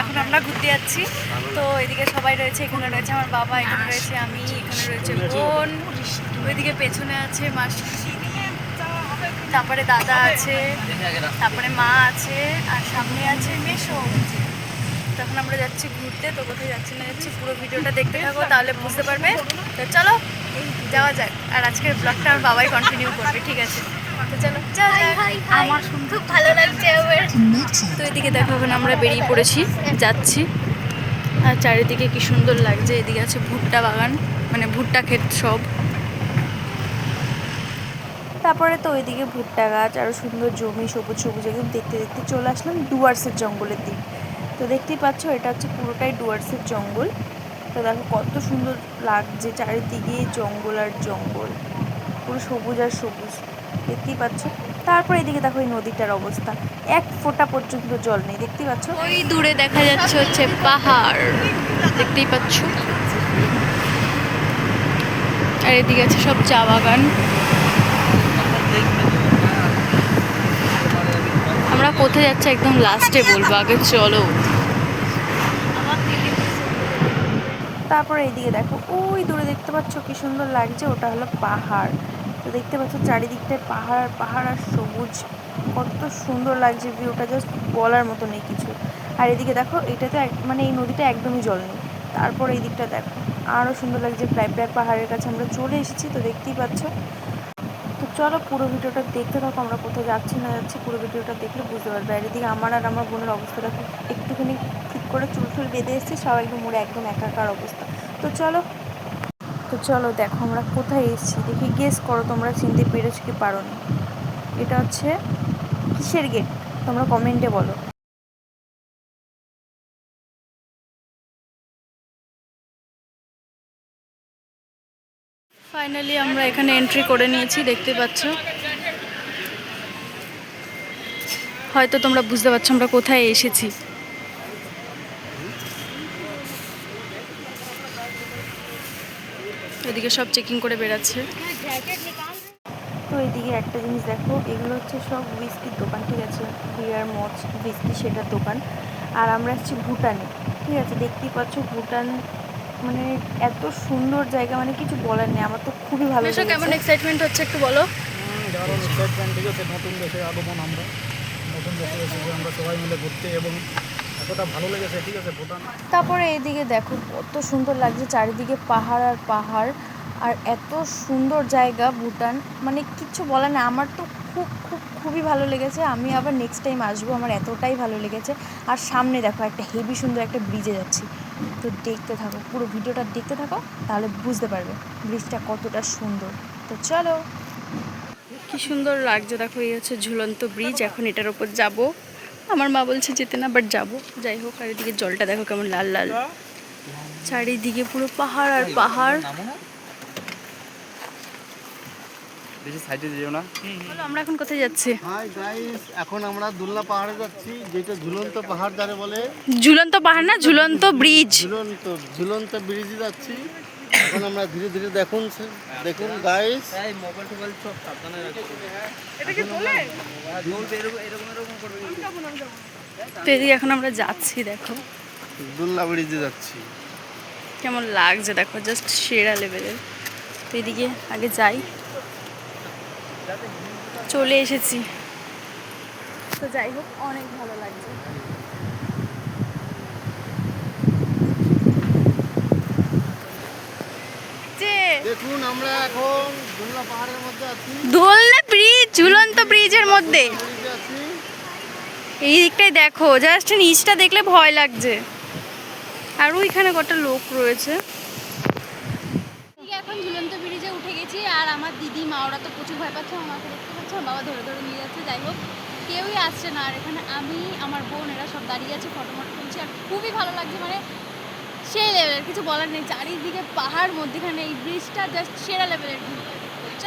এখন আমরা ঘুরতে যাচ্ছি। তো এদিকে সবাই রয়েছে, এখানে রয়েছে আমার বাবা, এখানে রয়েছে আমি, এখানে রয়েছে বোন, ওইদিকে পেছনে আছে মাসি তারপরে দাদা আছে, তারপরে মা আছে, আর সামনে আছে মেশো তখন আমরা যাচ্ছি ঘুরতে, তো কোথায় যাচ্ছি না যাচ্ছি পুরো ভিডিওটা দেখতে থাকো, তাহলে বুঝতে পারবে। তো চলো, যাওয়া যাক। আর আজকের ব্লগটা আমার বাবাই কন্টিনিউ করবে, ঠিক আছে? তো চলো আমার খুব ভালো লাগছে তো এদিকে দেখো এখন আমরা বেরিয়ে পড়েছি যাচ্ছি। আর চারিদিকে কি সুন্দর লাগছে এদিকে আছে ভুট্টা বাগান মানে ভুট্টা ক্ষেত সব। তারপরে তো ওইদিকে ভুট্টা গাছ আরও সুন্দর জমি সবুজ সবুজ একদম দেখতে দেখতে চলে আসলাম ডুয়ার্সের জঙ্গলের দিক। তো দেখতেই পাচ্ছ এটা হচ্ছে পুরোটাই ডুয়ার্সের জঙ্গল। তো দেখো কত সুন্দর লাগছে চারিদিকে জঙ্গল আর জঙ্গল। পুরো সবুজ আর সবুজ। দেখতেই পাচ্ছ। তারপর এদিকে দেখো এই নদীটার অবস্থা। এক ফোঁটা পর্যন্ত জল নেই দেখতেই পাচ্ছ? ওই দূরে দেখা যাচ্ছে হচ্ছে পাহাড়। দেখতেই পাচ্ছ? আর এদিকে আছে সব চা বাগান। আমরা কোথায় যাচ্ছি একদম লাস্টে বলব আগে চলো। তারপরে এইদিকে দেখো ওই দূরে দেখতে পাচ্ছ কি সুন্দর লাগছে ওটা হলো পাহাড়। তো দেখতে পাচ্ছ চারিদিকটায় পাহাড় পাহাড় আর সবুজ। কত সুন্দর লাগছে ভিউটা জাস্ট বলার মতো নেই কিছু। আর এদিকে দেখো, এটাতে মানে এই নদীটা একদমই জল নেই। তারপর এই দিকটা দেখো আরও সুন্দর লাগছে প্রায় প্রায় পাহাড়ের কাছে আমরা চলে এসেছি, তো দেখতেই পাচ্ছ। তো চলো পুরো ভিডিওটা দেখতে থাকো, আমরা কোথাও যাচ্ছি না যাচ্ছি, পুরো ভিডিওটা দেখলে বুঝতে পারবে। আর এদিকে আমার আর আমার বোনের অবস্থা দেখো, একটুখানি ঠিক করে চুল টুল বেঁধে এসেছি, সবাই একদম মুড়ে একদম একাকার অবস্থা। তো চলো তো চলো দেখো আমরা কোথায় এসেছি। দেখি গেস করো তোমরা চিনতে পেরেছ কি পারো না। এটা হচ্ছে কিসের গেট তোমরা কমেন্টে বলো। ফাইনালি আমরা এখানে এন্ট্রি করে নিয়েছি, দেখতে পাচ্ছ। হয়তো তোমরা বুঝতে পারছ আমরা কোথায় এসেছি। এদিকে সব চেকিং করে বেরাচ্ছে তো এদিকে একটা জিনিস দেখো এগুলো হচ্ছে সব হুইস্কির দোকান ঠিক আছে? বিয়ার মদ হুইস্কি সেটার দোকান। আর আমরা আসছি ভুটানে ঠিক আছে? দেখতেই পাচ্ছ ভুটান মানে এত সুন্দর জায়গা মানে কিছু বলার নেই আমার তো খুবই ভালো লেগেছে কেমন এক্সাইটমেন্ট হচ্ছে একটু বলো। দারুণ এক্সাইটমেন্ট ঠিক আছে? নতুন দেশে আগমন আমরা নতুন দেশে এসেছি আমরা সবাই মিলে ঘুরতে এবং এতটা ভালো লেগেছে ঠিক আছে ভুটান? তারপরে এদিকে দেখো কত সুন্দর লাগছে চারিদিকে পাহাড় আর পাহাড় আর এত সুন্দর জায়গা ভুটান। মানে কিচ্ছু বলার না আমার তো খুব খুব খুবই ভালো লেগেছে। আমি আবার নেক্সট টাইম আসব আমার এতটাই ভালো লেগেছে। আর সামনে দেখো একটা হেভি সুন্দর একটা ব্রিজে যাচ্ছি। তো দেখতে থাকো পুরো ভিডিওটা দেখতে থাকো তাহলে বুঝতে পারবে ব্রিজটা কতটা সুন্দর। তো চলো। কি সুন্দর লাগছে দেখো এই হচ্ছে ঝুলন্ত ব্রিজ এখন এটার উপর যাব। আমার মা বলছে যেতে না বাট যাব। যাই হোক আর এদিকে জলটা দেখো কেমন লাল লাল। চারিদিকে পুরো পাহাড় আর পাহাড়। বেশি সাইডে যেও না। বলো আমরা এখন কোথায় যাচ্ছি? হাই গাইস এখন আমরা দুলনা পাহাড়ে যাচ্ছি যেটা ঝুলন্ত পাহাড় যারে বলে। ঝুলন্ত পাহাড় না ঝুলন্ত ব্রিজ ঝুলন্ত ঝুলন্ত ব্রিজে যাচ্ছি। এখন আমরা ধীরে ধীরে দেখুন দেখুন গাইস এই মোবাইল টোবাইল সব সাবধানে রাখবে এরকম এরকম করবে। তো এদিকে এখন আমরা যাচ্ছি দেখো। দুলনা ব্রিজে যাচ্ছি। কেমন লাগছে দেখো জাস্ট সেরা লেভেলের তো এদিকে আগে যাই। চলে এসেছি। তো যাই হোক অনেক ভালো লাগছে যে দেখুন আমরা এখন দুলনা পাহাড়ের মধ্যে আছি। দোলনা ব্রিজ ঝুলন্ত ব্রিজের মধ্যে। এই দিকটাই দেখো জাস্ট নিচটা দেখলে ভয় লাগছে। আর ওইখানে কটা লোক রয়েছে। এখন ঝুলন্ত ব্রিজে উঠে গেছি আর আমার দিদি মা ওরা তো প্রচুর ভয় পাচ্ছে আমাকে দেখতে পাচ্ছে আমার বাবা ধরে ধরে নিয়ে যাচ্ছে যাই হোক কেউই আসছে না। আর এখানে আমি আমার বোন এরা সব দাঁড়িয়ে আছে ফটো মটো তুলছি আর খুবই ভালো লাগছে মানে লেভেলের কিছু বলার নেই। চারিদিকে পাহাড় মধ্যেখানে এই ব্রিজটা জাস্ট সেরা লেভেলের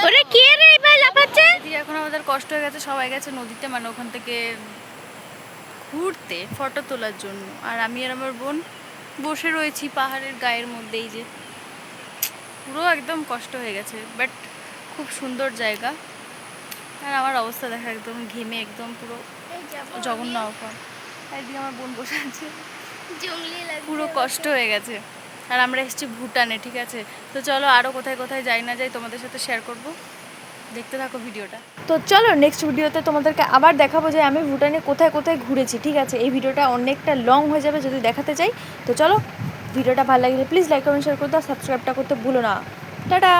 ওরে কে রে এবার লাফাচ্ছে? এখন আমাদের কষ্ট হয়ে গেছে সবাই গেছে নদীতে মানে ওখান থেকে ঘুরতে ফটো তোলার জন্য। আর আমি আর আমার বোন বসে রয়েছি পাহাড়ের গায়ের মধ্যেই যে। পুরো একদম কষ্ট হয়ে গেছে বাট খুব সুন্দর জায়গা। আর আমার অবস্থা দেখা একদম ঘেমে একদম পুরো জঘন্য অফার আর এদিকে আমার বোন বসে আছে। পুরো কষ্ট হয়ে গেছে। আর আমরা এসেছি ভুটানে, ঠিক আছে? তো চলো আরও কোথায় কোথায় যাই না যাই তোমাদের সাথে শেয়ার করব। দেখতে থাকো ভিডিওটা। তো চলো নেক্সট ভিডিওতে তোমাদেরকে আবার দেখাবো যে আমি ভুটানে কোথায় কোথায় ঘুরেছি, ঠিক আছে? এই ভিডিওটা অনেকটা লং হয়ে যাবে যদি দেখাতে চাই। তো চলো ভিডিওটা ভালো লাগলে প্লিজ লাইক কমেন্ট শেয়ার করতে আর সাবস্ক্রাইবটা করতে ভুলো না। টাটা!